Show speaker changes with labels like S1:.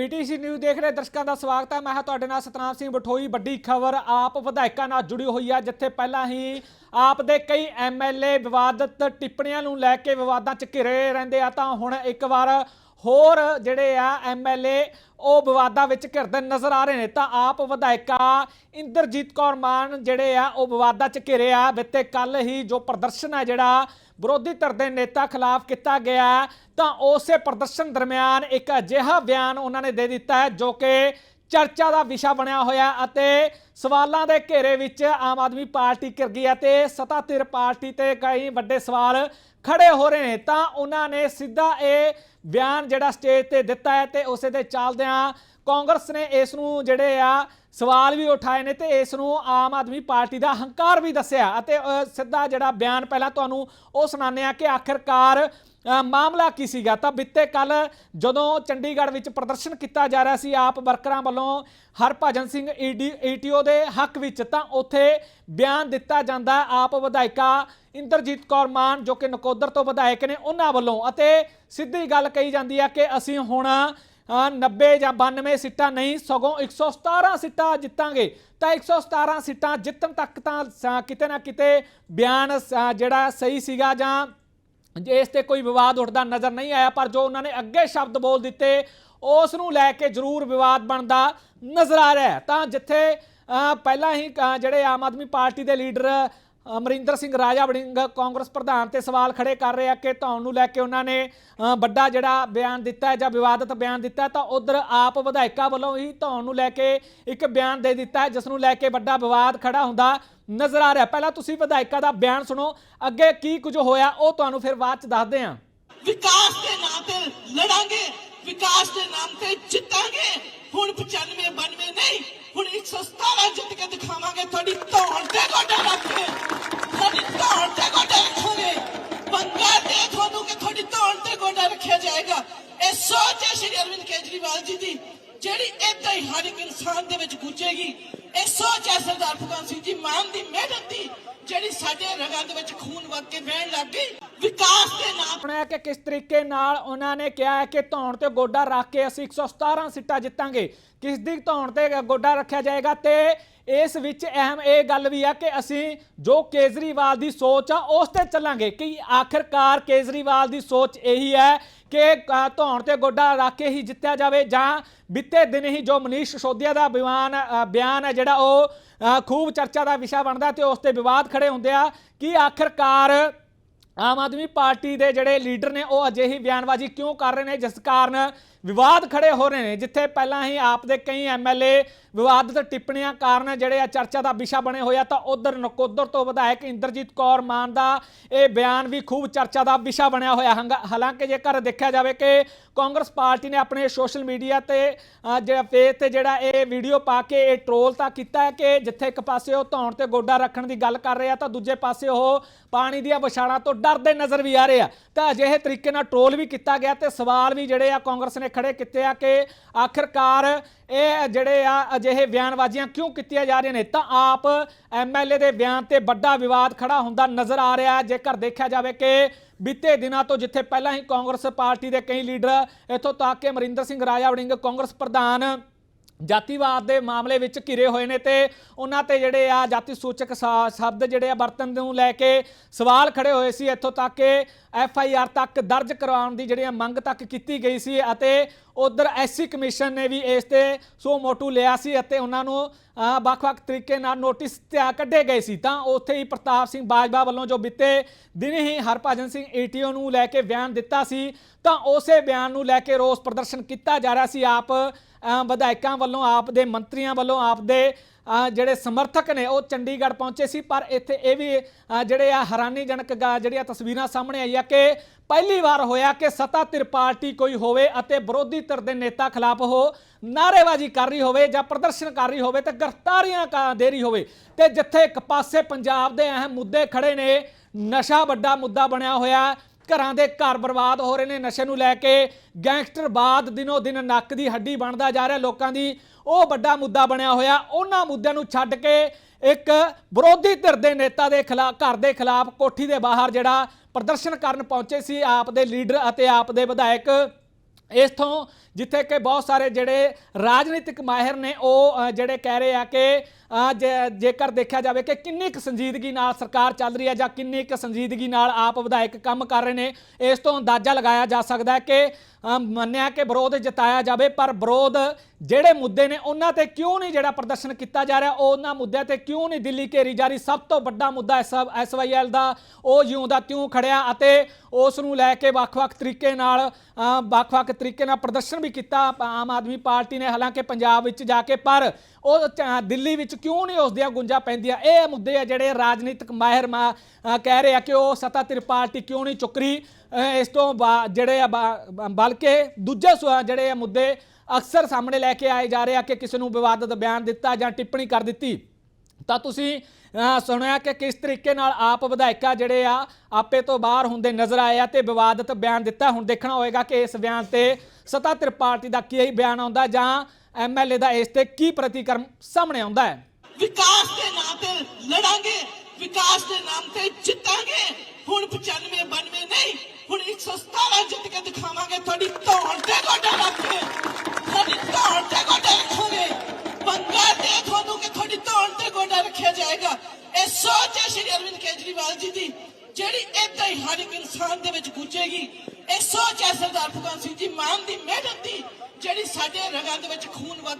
S1: PTC news ਦੇਖ ਰਹੇ ਦਰਸ਼ਕਾਂ ਦਾ ਸਵਾਗਤ ਹੈ। ਮੈਂ ਹਾਂ ਤੁਹਾਡੇ ਨਾਲ ਸਤਨਾਮ ਸਿੰਘ ਬਠੋਈ। ਵੱਡੀ ਖਬਰ ਆਪ ਵਿਧਾਇਕਾਂ ਨਾਲ ਜੁੜੀ ਹੋਈ ਹੈ ਜਿੱਥੇ ਪਹਿਲਾਂ ਹੀ ਆਪ ਦੇ ਕਈ ਐਮਐਲਏ ਵਿਵਾਦਤ ਟਿੱਪਣੀਆਂ ਨੂੰ ਲੈ ਕੇ ਵਿਵਾਦਾਂ 'ਚ ਘਿਰੇ ਰਹਿੰਦੇ ਆ, ਤਾਂ ਹੁਣ ਇੱਕ ਵਾਰ ਹੋਰ ਜਿਹੜੇ ਆ ਐਮਐਲਏ ਉਹ ਵਿਵਾਦਾਂ ਵਿੱਚ ਘਿਰਦੇ ਨਜ਼ਰ ਆ ਰਹੇ ਨੇ। ਤਾਂ ਆਪ ਵਿਧਾਇਕਾ ਇੰਦਰਜੀਤ ਕੌਰ ਮਾਨ ਜਿਹੜੇ ਆ, ਉਹ ਵਿਵਾਦਾਂ 'ਚ ਘਿਰੇ ਆ। ਬਿੱਤੇ ਕੱਲ ਹੀ ਜੋ ਪ੍ਰਦਰਸ਼ਨ ਹੈ ਜਿਹੜਾ ਵਿਰੋਧੀ ਧਿਰ ਦੇ ਨੇਤਾ ਖਿਲਾਫ ਕੀਤਾ ਗਿਆ ਹੈ, ਤਾਂ ਉਸੇ ਪ੍ਰਦਰਸ਼ਨ ਦਰਮਿਆਨ ਇੱਕ ਅਜਿਹਾ ਬਿਆਨ ਉਹਨਾਂ ਨੇ ਦੇ ਦਿੱਤਾ ਹੈ ਜੋ ਕਿ ਚਰਚਾ ਦਾ ਵਿਸ਼ਾ ਬਣਿਆ ਹੋਇਆ ਅਤੇ ਸਵਾਲਾਂ ਦੇ ਘੇਰੇ ਵਿੱਚ ਆਮ ਆਦਮੀ ਪਾਰਟੀ ਘਿਰ ਗਈ ਹੈ ਤੇ ਸਤਾ ਧਿਰ ਪਾਰਟੀ ਤੇ ਕਈ ਵੱਡੇ ਸਵਾਲ ਖੜੇ ਹੋ ਰਹੇ ਨੇ। ਤਾਂ ਉਹਨਾਂ ਨੇ ਸਿੱਧਾ ਇਹ ਬਿਆਨ ਜਿਹੜਾ ਸਟੇਜ ਤੇ ਦਿੱਤਾ ਹੈ ਤੇ ਉਸੇ ਦੇ ਚੱਲਦਿਆਂ ਕਾਂਗਰਸ ਨੇ ਇਸ ਨੂੰ ਜਿਹੜੇ ਆ, ਸਵਾਲ ਵੀ ਉਠਾਏ ਨੇ ਤੇ ਇਸ ਨੂੰ ਆਮ ਆਦਮੀ ਪਾਰਟੀ ਦਾ ਹੰਕਾਰ ਵੀ ਦੱਸਿਆ ਅਤੇ ਸਿੱਧਾ ਜਿਹੜਾ ਬਿਆਨ ਪਹਿਲਾਂ ਤੁਹਾਨੂੰ ਉਹ ਸੁਣਾਉਂਦੇ ਆ ਕਿ ਆਖਿਰਕਾਰ ਮਾਮਲਾ ਕੀ ਸੀਗਾ? ਤਾਂ ਬਿੱਤੇ ਕੱਲ ਜਦੋਂ ਚੰਡੀਗੜ੍ਹ ਵਿੱਚ ਪ੍ਰਦਰਸ਼ਨ ਕੀਤਾ ਜਾ ਰਿਹਾ ਸੀ, ਆਪ ਵਰਕਰਾਂ ਵੱਲੋਂ ਹਰਭਜਨ ਸਿੰਘ ਈਡੀ ਈਟੀਓ ਦੇ ਹੱਕ ਵਿੱਚ, ਤਾਂ ਉੱਥੇ ਬਿਆਨ ਦਿੱਤਾ ਜਾਂਦਾ ਆਪ ਵਿਧਾਇਕਾ ਇੰਦਰਜੀਤ ਕੌਰ ਮਾਨ ਜੋ ਕਿ ਨਕੋਦਰ ਤੋਂ ਵਿਧਾਇਕ ਨੇ, ਉਹਨਾਂ ਵੱਲੋਂ ਅਤੇ ਸਿੱਧੀ ਗੱਲ ਕਹੀ ਜਾਂਦੀ ਹੈ ਕਿ ਅਸੀਂ ਹੁਣ 90 ਜਾਂ 92 ਸੀਟਾਂ ਨਹੀਂ, ਸਗੋਂ 117 ਸੀਟਾਂ ਜਿੱਤਾਂਗੇ। ਤਾਂ 117 ਸੀਟਾਂ ਜਿੱਤਣ ਤੱਕ ਤਾਂ ਕਿਤੇ ਨਾ ਕਿਤੇ ਬਿਆਨ ਜਿਹੜਾ ਸਹੀ ਸੀਗਾ ਜਾਂ ਇਸ ਤੇ ਕੋਈ ਵਿਵਾਦ ਉੱਠਦਾ ਨਜ਼ਰ ਨਹੀਂ ਆਇਆ, ਪਰ ਜੋ ਉਹਨਾਂ ਨੇ ਅੱਗੇ ਸ਼ਬਦ ਬੋਲ ਦਿੱਤੇ, ਉਸ ਨੂੰ ਲੈ ਕੇ ਜ਼ਰੂਰ ਵਿਵਾਦ ਬਣਦਾ ਨਜ਼ਰ ਆ ਰਿਹਾ ਤਾਂ ਜਿੱਥੇ ਪਹਿਲਾਂ ਹੀ ਜਿਹੜੇ ਆਮ ਆਦਮੀ ਪਾਰਟੀ ਦੇ ਲੀਡਰ ਅਮਰਿੰਦਰ ਸਿੰਘ ਰਾਜਾ ਵੜਿੰਗ ਕਾਂਗਰਸ ਪ੍ਰਧਾਨ ਤੇ ਸਵਾਲ ਖੜੇ ਕਰ ਰਹੇ ਆ ਕਿ ਧੌਣ ਨੂੰ ਲੈ ਕੇ ਉਹਨਾਂ ਨੇ ਵੱਡਾ ਜਿਹੜਾ ਬਿਆਨ ਦਿੱਤਾ ਜਾਂ ਵਿਵਾਦਤ ਬਿਆਨ ਦਿੱਤਾ ਤਾਂ ਉਧਰ ਆਪ ਵਿਧਾਇਕਾਂ ਵੱਲੋਂ ਹੀ ਧੌਣ ਨੂੰ ਲੈ ਕੇ ਇੱਕ ਬਿਆਨ ਦੇ ਦਿੱਤਾ ਜਿਸ ਨੂੰ ਲੈ ਕੇ ਵੱਡਾ ਵਿਵਾਦ ਖੜਾ ਹੁੰਦਾ ਨਜ਼ਰ ਆ ਰਿਹਾ। ਪਹਿਲਾਂ ਤੁਸੀਂ ਵਿਧਾਇਕਾਂ ਦਾ ਬਿਆਨ ਸੁਣੋ, ਅੱਗੇ ਕੀ ਕੁਝ ਹੋਇਆ, ਉਹ ਤੁਹਾਨੂੰ ਫਿਰ ਬਾਅਦ ਚ ਦੱਸਦੇ ਹਾਂ।
S2: ਵਿਕਾਸ ਦੇ ਨਾਮ ਤੇ ਲੜਾਂਗੇ, ਵਿਕਾਸ ਦੇ ਨਾਮ ਤੇ ਜਿੱਤਾਂਗੇ। ਹੁਣ 95 92 ਨਹੀਂ, ਹੁਣ 117 ਜਿੱਤ ਕੇ ਦਿਖਾਵਾਂਗੇ ਤੁਹਾਡੀ ਧੌਣ ਰੱਖਿਆ ਜਾਏਗਾ। ਇਹ ਸੋਚ ਹੈ ਸ਼੍ਰੀ ਅਰਵਿੰਦ ਕੇਜਰੀਵਾਲ ਜੀ ਦੀ ਜਿਹੜੀ ਏਦਾਂ ਹੀ ਹਰ ਇੱਕ ਇਨਸਾਨ ਦੇ ਵਿੱਚ ਗੁੱਜੇਗੀ ਇਹ ਸੋਚ ਹੈ ਸਰਦਾਰ ਭਗਵੰਤ ਸਿੰਘ ਜੀ ਮਾਨ ਦੀ ਮਿਹਨਤ ਦੀ ਜਿਹੜੀ ਸਾਡੇ ਰਗਾਂ ਦੇ ਵਿੱਚ ਖੂਨ ਵਗ ਕੇ ਵਹਿਣ ਲੱਗ ਗਈ ਵਿਕਾਸ ਦੇ ਨਾਮ
S1: ਸੁਣਿਆ ਕਿ ਕਿਸ ਤਰੀਕੇ ਨਾਲ ਉਹਨਾਂ ਨੇ ਕਿਹਾ ਹੈ ਕਿ ਧੌਣ ਤੇ ਗੋਡਾ ਰੱਖ ਕੇ ਅਸੀਂ 117 ਸੀਟਾਂ ਜਿੱਤਾਂਗੇ। ਕਿਸ ਦੀ ਧੌਣ ਤੇ ਗੋਡਾ ਰੱਖਿਆ ਜਾਏਗਾ ਤੇ ਇਸ ਵਿੱਚ ਅਹਿਮ ਇਹ ਗੱਲ ਵੀ ਆ ਕਿ ਅਸੀਂ ਜੋ ਕੇਜਰੀਵਾਲ ਦੀ ਸੋਚ ਆ ਉਸ ਤੇ ਚੱਲਾਂਗੇ ਕਿ ਆਖਿਰਕਾਰ ਕੇਜਰੀਵਾਲ ਦੀ ਸੋਚ ਇਹੀ ਹੈ ਕਿ ਅ, ਧੌਣ ਤੇ ਗੋਡਾ ਰੱਖ ਕੇ ਹੀ ਜਿੱਤਿਆ ਜਾਵੇ ਜਾਂ ਬਿੱਤੇ ਦਿਨ ਹੀ ਜੋ ਮਨੀਸ਼ ਸੋਧਿਆ ਦਾ ਬਿਆਨ ਬਿਆਨ ਹੈ ਜਿਹੜਾ ਉਹ ਅ, ਖੂਬ ਚਰਚਾ ਦਾ ਵਿਸ਼ਾ ਬਣਦਾ ਤੇ ਉਸ ਤੇ ਵਿਵਾਦ ਖੜੇ ਹੁੰਦੇ ਆ ਕਿ ਆਖਿਰਕਾਰ ਆਮ ਆਦਮੀ ਪਾਰਟੀ ਦੇ ਜਿਹੜੇ ਲੀਡਰ ਨੇ ਉਹ ਅਜਿਹੀ ਬਿਆਨਬਾਜ਼ੀ ਕਿਉਂ ਕਰ ਰਹੇ ਨੇ ਜਿਸ ਕਾਰਨ ਵਿਵਾਦ ਖੜੇ ਹੋ ਰਹੇ ਨੇ, ਜਿੱਥੇ ਪਹਿਲਾਂ ਹੀ ਆਪ ਦੇ ਕਈ ਐਮਐਲਏ ਵਿਵਾਦਿਤ ਟਿੱਪਣੀਆਂ ਕਾਰਨ ਜਿਹੜੇ ਆ ਚਰਚਾ ਦਾ ਵਿਸ਼ਾ ਬਣੇ ਹੋਏ ਆ, ਤਾਂ ਉਧਰ ਨਕੋਦਰ ਤੋਂ ਵਿਧਾਇਕ ਇੰਦਰਜੀਤ ਕੌਰ ਮਾਨ ਦਾ ਇਹ ਬਿਆਨ ਵੀ ਖੂਬ ਚਰਚਾ ਦਾ ਵਿਸ਼ਾ ਬਣਿਆ ਹੋਇਆ। ਹੰਗਾ- ਹਾਲਾਂਕਿ ਜੇਕਰ ਦੇਖਿਆ ਜਾਵੇ ਕਿ ਕਾਂਗਰਸ ਪਾਰਟੀ ਨੇ ਆਪਣੇ ਸੋਸ਼ਲ ਮੀਡੀਆ ਤੇ ਜਿਹੜਾ ਪੇਜ ਤੇ ਜਿਹੜਾ ਇਹ ਵੀਡੀਓ ਪਾ ਕੇ ਇਹ ਟ੍ਰੋਲ ਤਾਂ ਕੀਤਾ ਹੈ ਕਿ ਜਿੱਥੇ ਇੱਕ ਪਾਸੇ ਉਹ ਧੌਣ ਤੇ ਗੋਡਾ ਰੱਖਣ ਦੀ ਗੱਲ ਕਰ ਰਿਹਾ, ਤਾਂ ਦੂਜੇ ਪਾਸੇ ਉਹ ਪਾਣੀ ਦੀਆਂ ਵਿਛਾੜਾਂ ਤੋਂ ਡਰਦੇ ਨਜ਼ਰ ਵੀ ਆ ਰਹੇ ਆ। ਤਾਂ ਅਜਿਹੇ ਤਰੀਕੇ ਨਾਲ ਟ੍ਰੋਲ ਵੀ ਕੀਤਾ ਗਿਆ ਤੇ ਸਵਾਲ ਵੀ ਜਿਹੜੇ ਆ ਕਾਂਗਰਸ ਨੇ ਖੜੇ ਕੀਤੇ ਆ ਕਿ ਆਖਿਰਕਾਰ ਇਹ ਜਿਹੜੇ ਆ ਅਜਿਹੇ ਬਿਆਨਬਾਜ਼ੀਆਂ ਕਿਉਂ ਕੀਤੀਆਂ ਜਾ ਰਹੀਆਂ ਨੇ? ਤਾਂ ਆਪ ਐਮਐਲਏ ਦੇ ਬਿਆਨ ਤੇ ਵੱਡਾ ਵਿਵਾਦ ਖੜਾ ਹੁੰਦਾ ਨਜ਼ਰ ਆ ਰਿਹਾ ਹੈ। ਜੇਕਰ ਦੇਖਿਆ ਜਾਵੇ ਕਿ ਬੀਤੇ ਦਿਨਾਂ ਤੋਂ ਜਿੱਥੇ ਪਹਿਲਾਂ ਹੀ ਕਾਂਗਰਸ ਪਾਰਟੀ ਦੇ ਕਈ ਲੀਡਰ ਇੱਥੋਂ ਤੱਕ ਕਿ ਅਮਰਿੰਦਰ ਸਿੰਘ ਰਾਜਾ ਵੜਿੰਗ ਕਾਂਗਰਸ ਪ੍ਰਧਾਨ ਜਾਤੀਵਾਦ ਦੇ ਮਾਮਲੇ ਵਿੱਚ ਘਿਰੇ ਹੋਏ ਨੇ ਤੇ ਉਹਨਾਂ ਤੇ ਜਿਹੜੇ ਆ ਜਾਤੀ ਸੂਚਕ ਸ਼ਾ- ਸ਼ਬਦ ਜਿਹੜੇ ਆ ਵਰਤਨ ਨੂੰ ਲੈ ਕੇ ਸਵਾਲ ਖੜੇ ਹੋਏ ਸੀ। ਇੱਥੋਂ ਤੱਕ ਕਿ ਐਫ ਆਈ ਆਰ ਤੱਕ ਦਰਜ ਕਰਵਾਉਣ ਦੀ ਜਿਹੜੀ ਆ ਮੰਗ ਤੱਕ ਕੀਤੀ ਗਈ ਸੀ ਅਤੇ ਉਧਰ ਐਸਸੀ ਕਮਿਸ਼ਨ ਨੇ ਵੀ ਇਸ ਤੇ ਸੋ ਮੋਟੂ ਲਿਆ ਸੀ ਅਤੇ ਉਹਨਾਂ ਨੂੰ ਵੱਖ-ਵੱਖ ਤਰੀਕੇ ਨਾਲ ਨੋਟਿਸ ਤਿਆ ਕੱਢੇ ਗਏ ਸੀ। ਤਾਂ ਉੱਥੇ ਹੀ ਪ੍ਰਤਾਪ ਸਿੰਘ ਬਾਜਵਾ ਵੱਲੋਂ ਜੋ ਬਿੱਤੇ ਦਿਨ ਹੀ ਹਰਭਜਨ ਸਿੰਘ ਏਟੀਓ ਨੂੰ ਲੈ ਕੇ ਬਿਆਨ ਦਿੱਤਾ ਸੀ, ਤਾਂ ਉਸੇ ਬਿਆਨ ਨੂੰ ਲੈ ਕੇ ਰੋਸ ਪ੍ਰਦਰਸ਼ਨ ਕੀਤਾ ਜਾ ਰਿਹਾ ਸੀ। ਆਪ ਵਿਧਾਇਕਾਂ ਵੱਲੋਂ ਆਪ ਦੇ ਮੰਤਰੀਆਂ ਵੱਲੋਂ ਆਪ ਦੇ ਜਿਹੜੇ ਸਮਰਥਕ ਨੇ, ਉਹ ਚੰਡੀਗੜ੍ਹ ਪਹੁੰਚੇ ਸੀ। ਪਰ ਇੱਥੇ ਇਹ ਵੀ ਜਿਹੜੇ ਆ ਹੈਰਾਨੀਜਨਕ ਗਾ- ਜਿਹੜੀਆਂ ਤਸਵੀਰਾਂ ਸਾਹਮਣੇ ਆਈਆਂ ਕਿ ਪਹਿਲੀ ਵਾਰ ਹੋਇਆ ਕਿ ਸੱਤਾ ਧਿਰ ਪਾਰਟੀ ਕੋਈ ਹੋਵੇ ਅਤੇ ਵਿਰੋਧੀ ਧਿਰ ਦੇ ਨੇਤਾ ਖਿਲਾਫ ਉਹ ਨਾਅਰੇਬਾਜ਼ੀ ਕਰ ਰਹੀ ਹੋਵੇ ਜਾਂ ਪ੍ਰਦਰਸ਼ਨ ਕਰ ਰਹੀ ਹੋਵੇ ਤੇ ਗ੍ਰਿਫਤਾਰੀਆਂ ਕਾ- ਦੇ ਰਹੀ ਹੋਵੇ। ਤੇ ਜਿੱਥੇ ਇੱਕ ਪਾਸੇ ਪੰਜਾਬ ਦੇ ਅਹਿਮ ਮੁੱਦੇ ਖੜੇ ਨੇ, ਨਸ਼ਾ ਵੱਡਾ ਮੁੱਦਾ ਬਣਿਆ ਹੋਇਆ ਘਰਾਂ ਦੇ ਘਰ ਬਰਬਾਦ ਹੋ ਰਹੇ ਨੇ, ਨਸ਼ੇ ਨੂੰ ਲੈ ਕੇ ਗੈਂਗਸਟਰਵਾਦ ਦਿਨੋ ਦਿਨ ਨੱਕ ਦੀ ਹੱਡੀ ਬਣਦਾ ਜਾ ਰਿਹਾ, ਲੋਕਾਂ ਦੀ ਉਹ ਵੱਡਾ ਮੁੱਦਾ ਬਣਿਆ ਹੋਇਆ। ਉਹਨਾਂ ਮੁੱਦਿਆਂ ਨੂੰ ਛੱਡ ਕੇ ਇੱਕ ਵਿਰੋਧੀ ਧਿਰ ਦੇ ਨੇਤਾ ਦੇ ਖਿਲਾਫ ਘਰ ਦੇ ਖਿਲਾਫ ਕੋਠੀ ਦੇ ਬਾਹਰ ਜਿਹੜਾ ਪ੍ਰਦਰਸ਼ਨ ਕਰਨ ਪਹੁੰਚੇ ਸੀ, ਆਪ ਦੇ ਲੀਡਰ ਅਤੇ ਆਪ ਦੇ ਵਿਧਾਇਕ ਇਥੋਂ ਜਿੱਥੇ ਕਿ ਬਹੁਤ ਸਾਰੇ ਜਿਹੜੇ ਰਾਜਨੀਤਿਕ ਮਾਹਿਰ ਨੇ, ਉਹ ਜਿਹੜੇ ਕਹਿ ਰਹੇ ਆ ਕਿ ਜੇ- ਜੇਕਰ ਦੇਖਿਆ ਜਾਵੇ ਕਿ ਕਿੰਨੀ ਕੁ ਸੰਜੀਦਗੀ ਨਾਲ ਸਰਕਾਰ ਚੱਲ ਰਹੀ ਹੈ ਜਾਂ ਕਿੰਨੀ ਕੁ ਸੰਜੀਦਗੀ ਨਾਲ ਆਪ ਵਿਧਾਇਕ ਕੰਮ ਕਰ ਰਹੇ ਨੇ, ਇਸ ਤੋਂ ਅੰਦਾਜ਼ਾ ਲਗਾਇਆ ਜਾ ਸਕਦਾ ਹੈ ਕਿ ਮੰਨਿਆ ਕਿ ਵਿਰੋਧ ਜਤਾਇਆ ਜਾਵੇ, ਪਰ ਵਿਰੋਧ ਜਿਹੜੇ ਮੁੱਦੇ ਨੇ, ਉਹਨਾਂ ਤੇ ਕਿਉਂ ਨਹੀਂ ਜਿਹੜਾ ਪ੍ਰਦਰਸ਼ਨ ਕੀਤਾ ਜਾ ਰਿਹਾ ਉਹ ਉਹਨਾਂ ਮੁੱਦਿਆਂ ਤੇ ਕਿਉਂ ਨਹੀਂ ਦਿੱਲੀ ਘੇਰੀ ਜਾ ਰਹੀ? ਸਭ ਤੋਂ ਵੱਡਾ ਮੁੱਦਾ ਐਸਵਾਈਐਲ ਦਾ, ਉਹ ਜਿਉਂ ਦਾ ਤਿਉਂ ਖੜਿਆ ਅਤੇ ਉਸ ਨੂੰ ਲੈ ਕੇ ਵੱਖ-ਵੱਖ ਤਰੀਕੇ ਨਾਲ ਵੱਖ-ਵੱਖ ਤਰੀਕੇ ਨਾਲ ਪ੍ਰਦਰਸ਼ਨ ਵੀ ਕੀਤਾ। ਆਮ ਆਦਮੀ ਪਾਰਟੀ ਨੇ ਹਾਲਾਂਕਿ ਪੰਜਾਬ ਵਿੱਚ ਜਾ ਕੇ, ਪਰ ਉਹ ਦਿੱਲੀ ਵਿੱਚ ਕਿਉਂ ਨਹੀਂ ਉਸ ਦੀਆਂ ਗੁੰਜਾਂ ਪੈਂਦੀਆਂ? ਇਹ ਮੁੱਦੇ ਆ ਜਿਹੜੇ ਰਾਜਨੀਤਿਕ ਮਾਹਿਰ ਮਾ- ਕਹਿ ਰਹੇ ਆ ਕਿ ਉਹ ਸੱਤਾਧਿਰ ਪਾਰਟੀ ਕਿਉਂ ਨਹੀਂ ਚੁੱਕ ਰਹੀ? ਇਸ ਤੋਂ ਬਾ- ਜਿਹੜੇ ਆ ਬ- ਬਲਕਿ ਦੂਜੇ ਸੁ- ਜਿਹੜੇ ਆ ਮੁੱਦੇ ਅਕਸਰ ਸਾਹਮਣੇ ਲੈ ਕੇ ਆਏ ਜਾ ਰਹੇ ਆ ਕਿ ਕਿਸੇ ਨੂੰ ਵਿਵਾਦਤ ਬਿਆਨ ਦਿੱਤਾ ਜਾਂ ਟਿੱਪਣੀ ਕਰ ਦਿੱਤੀ। ਤਾਂ ਤੁਸੀਂ ਸੁਣਿਆ ਕਿ ਕਿਸ ਤਰੀਕੇ ਨਾਲ ਆਪ ਵਿਧਾਇਕਾ ਜਿਹੜੇ ਆ, ਆਪੇ ਤੋਂ ਬਾਹਰ ਹੁੰਦੇ ਨਜ਼ਰ ਆਏ ਆ ਤੇ ਵਿਵਾਦਤ ਬਿਆਨ ਦਿੱਤਾ। ਹੁਣ ਦੇਖਣਾ ਹੋਏਗਾ ਕਿ ਇਸ ਬਿਆਨ ਤੇ ਸੱਤਾਧਿਰ ਪਾਰਟੀ ਦਾ ਕੀ ਬਿਆਨ ਆਉਂਦਾ ਜਾਂ ਐਮਐਲਏ ਦਾ ਇਸ ਤੇ ਕੀ ਪ੍ਰਤੀਕਰਮ ਸਾਹਮਣੇ ਆਉਂਦਾ ਹੈ।
S2: ਵਿਕਾਸ ਦੇ ਨਾਂ ਤੇ ਲੜਾਂਗੇ, ਵਿਕਾਸ ਦੇ ਨਾਮ ਤੇ ਜਿੱਤਾਂਗੇ। ਹੁਣ 95 92 ਨਹੀਂ, ਹੁਣ 117 ਜਿੱਤ ਕੇ ਦਿਖਾਵਾਂਗੇ। ਤੁਹਾਡੀ ਧੌਣ ਤੇ ਗੋਡਾ ਰੱਖ ਕੇ ਤੁਹਾਡੀ ਧੌਣ ਤੇ ਗੋਡਾ ਰੱਖਾਂਗੇ। ਬੰਗਾ ਦੇ ਤੁਹਾਨੂੰ ਕਿ ਤੁਹਾਡੀ ਧੌਣ ਇਹ ਸ਼੍ਰੀ ਅਰਵਿੰਦ ਕੇਜਰੀਵਾਲ ਜੀ ਦੀ, ਜਿਹੜੀ ਏਦਾਂ ਹੀ ਹਰ ਇੱਕ ਇਨਸਾਨ ਦੇ ਵਿੱਚ ਗੂੰਜੇਗੀ, ਇਹ ਸੋਚ ਹੈ ਸਰਦਾਰ ਭਗਵੰਤ ਸਿੰਘ ਜੀ ਮਾਨ ਦੀ ਮਿਹਨਤ ਦੀ, ਜਿਹੜੀ ਸਾਡੇ ਰਗਾਂ ਦੇ ਵਿੱਚ ਖੂਨ ਵੱਧ